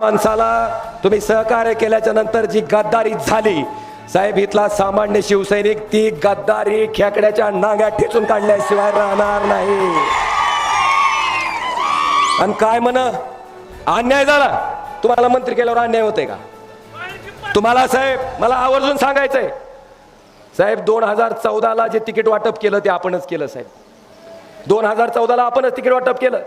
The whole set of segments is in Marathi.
माणसाला तुम्ही सहकार्य केल्याच्यानंतर जी गद्दारी झाली साहेब इथला सामान्य शिवसैनिक ती गद्दारी खेकड्याच्या नांग्या ठेचून काढल्याशिवाय राहणार नाही. आणि काय म्हण? अन्याय झाला. तुम्हाला मंत्री केल्यावर अन्याय होते का? तुम्हाला साहेब मला आवर्जून सांगायचंय. साहेब दोन हजार चौदाला जे तिकीट वाटप केलं ते आपणच केलं साहेब. दोन हजार चौदाला आपणच तिकीट वाटप केलं.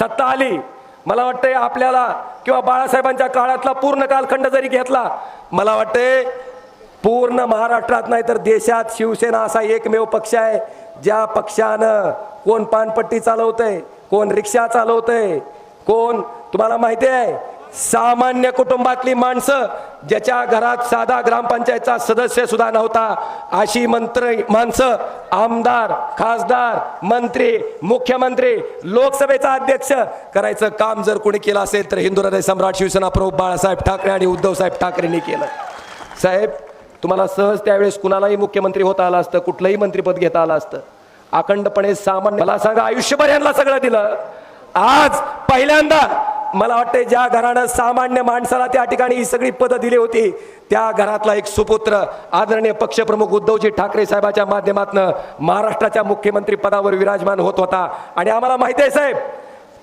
सत्ता आली. मला वाटतंय आपल्याला किंवा बाळासाहेबांच्या काळातला पूर्ण कालखंड जरी घेतला मला वाटतंय पूर्ण महाराष्ट्रात नाही तर देशात शिवसेना असा एकमेव पक्ष आहे ज्या पक्षानं कोण पानपट्टी चालवतंय कोण रिक्षा चालवतंय कोण तुम्हाला माहिती आहे सामान्य कुटुंबातली माणसं ज्याच्या घरात साधा ग्रामपंचायतचा सदस्य सुद्धा नव्हता अशी मंत्री माणसं आमदार खासदार मंत्री मुख्यमंत्री लोकसभेचा अध्यक्ष करायचं काम जर कोणी केलं असेल तर हिंदू हृदय सम्राट शिवसेना प्रमुख बाळासाहेब ठाकरे आणि उद्धवसाहेब ठाकरेंनी केलं. साहेब तुम्हाला सहज त्यावेळेस कुणालाही मुख्यमंत्री होता आलं असतं कुठलंही मंत्रीपद घेता आलं असतं. अखंडपणे सामान्य मला सांगा आयुष्यभर यांना सगळं दिलं. आज पहिल्यांदा मला वाटतं ज्या घरानं सामान्य माणसाला त्या ठिकाणी ही सगळी पदं दिली होती त्या घरातला एक सुपुत्र आदरणीय पक्षप्रमुख उद्धवजी ठाकरे साहेबाच्या माध्यमातून महाराष्ट्राच्या मुख्यमंत्री पदावर विराजमान होत होता. आणि आम्हाला माहिती आहे साहेब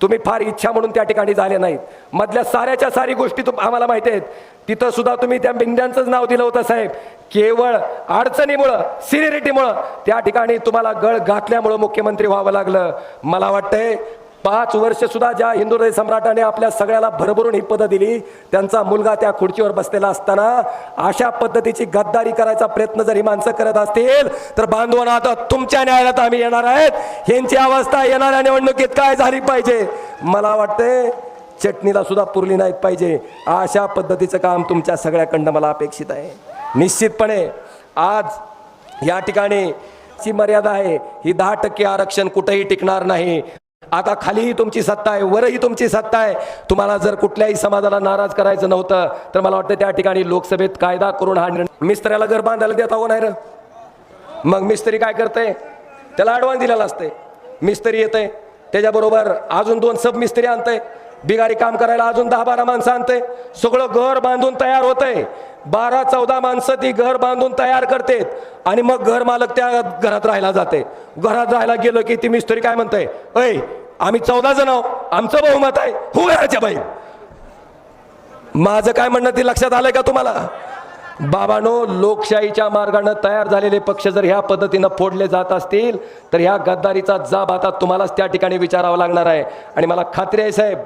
तुम्ही फार इच्छा म्हणून त्या ठिकाणी झाले नाहीत. मधल्या साऱ्याच्या सारी गोष्टी तुम आम्हाला माहिती आहेत. तिथं सुद्धा तुम्ही त्या बिंद्यांचंच नाव दिलं होतं साहेब. केवळ अडचणीमुळं सिरिरिटीमुळं त्या ठिकाणी तुम्हाला गळ घातल्यामुळं मुख्यमंत्री व्हावं लागलं. मला वाटतंय पाच वर्ष सुद्धा ज्या हिंदू सम्राटाने आपल्या सगळ्याला भरभरून ही पदं दिली त्यांचा मुलगा त्या खुर्चीवर बसलेला असताना अशा पद्धतीची गद्दारी करायचा प्रयत्न जर ही माणसं करत असतील तर बांधवांना आता तुमच्या न्यायालयात आम्ही येणार आहेत. यांची अवस्था येणाऱ्या निवडणुकीत काय झाली पाहिजे? मला वाटते चटणीला सुद्धा पुरली नाहीत पाहिजे. अशा पद्धतीचं काम तुमच्या सगळ्याकडनं मला अपेक्षित आहे. निश्चितपणे आज या ठिकाणी ची मर्यादा आहे. ही दहा टक्के आरक्षण कुठेही टिकणार नाही. आता खालीही तुमची सत्ता आहे वरही तुमची सत्ता आहे. तुम्हाला जर कुठल्याही समाजाला नाराज करायचं नव्हतं तर मला वाटतं त्या ठिकाणी लोकसभेत कायदा करून हा निर्णय मिस्त्र्याला घर बांधायला देता आहो नाही र. मग मिस्त्री काय करते त्याला ॲडव्हान्स दिलेला असते मिस्त्री येते त्याच्याबरोबर अजून दोन सब मिस्त्री आणते बिगारी काम करायला अजून दहा बारा माणसं आणते सगळं घर बांधून तयार होतंय. बारा चौदा माणसं ती घर बांधून तयार करतेत. आणि मग घर मालक त्या घरात राहायला जाते. घरात राहायला गेलं की ती मिस्त्री काय म्हणते ऐ आम्ही चौदा जण आहोत आमचं बहुमत आहे. हो घराच्या बाई. माझं काय म्हणणं ते लक्षात आलंय का तुम्हाला? बाबानो लोकशाहीच्या मार्गानं तयार झालेले पक्ष जर ह्या पद्धतीनं फोडले जात असतील तर ह्या गद्दारीचा जाब आता तुम्हालाच त्या ठिकाणी विचारावा लागणार आहे. आणि मला खात्री आहे साहेब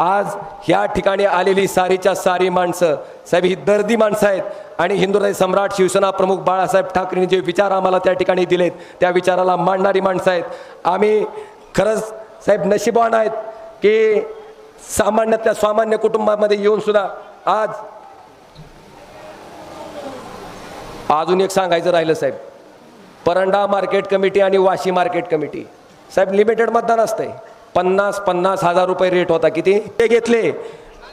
आज ह्या ठिकाणी आलेली सारीच्या सारी माणसं साहेब ही दर्दी माणसं आहेत. आणि हिंदुराय सम्राट शिवसेना प्रमुख बाळासाहेब ठाकरेंनी जे विचार आम्हाला त्या ठिकाणी दिलेत त्या विचाराला मांडणारी माणसं आहेत. आम्ही खरंच साहेब नशिबान आहेत की सामान्यातल्या सामान्य कुटुंबामध्ये येऊन सुद्धा आज अजून एक सांगायचं राहिलं साहेब. परंडा मार्केट कमिटी आणि वाशी मार्केट कमिटी. साहेब लिमिटेड मतदान असतंय. पन्नास पन्नास हजार रुपये रेट होता. किती? ते घेतले.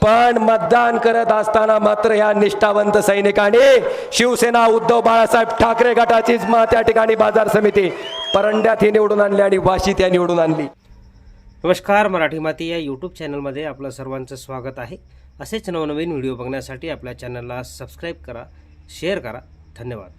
पण मतदान करत असताना मात्र या निष्ठावंत सैनिकाने शिवसेना उद्धव बाळासाहेब ठाकरे गटाचीच मग त्या ठिकाणी बाजार समिती परंड्यात ही निवडून आणली आणि वाशी त्या निवडून आणली. नमस्कार मराठी माती या यूट्यूब चॅनलमध्ये आपलं सर्वांचं स्वागत आहे. असेच नवनवीन व्हिडिओ बघण्यासाठी आपल्या चॅनलला सबस्क्राईब करा शेअर करा. धन्यवाद.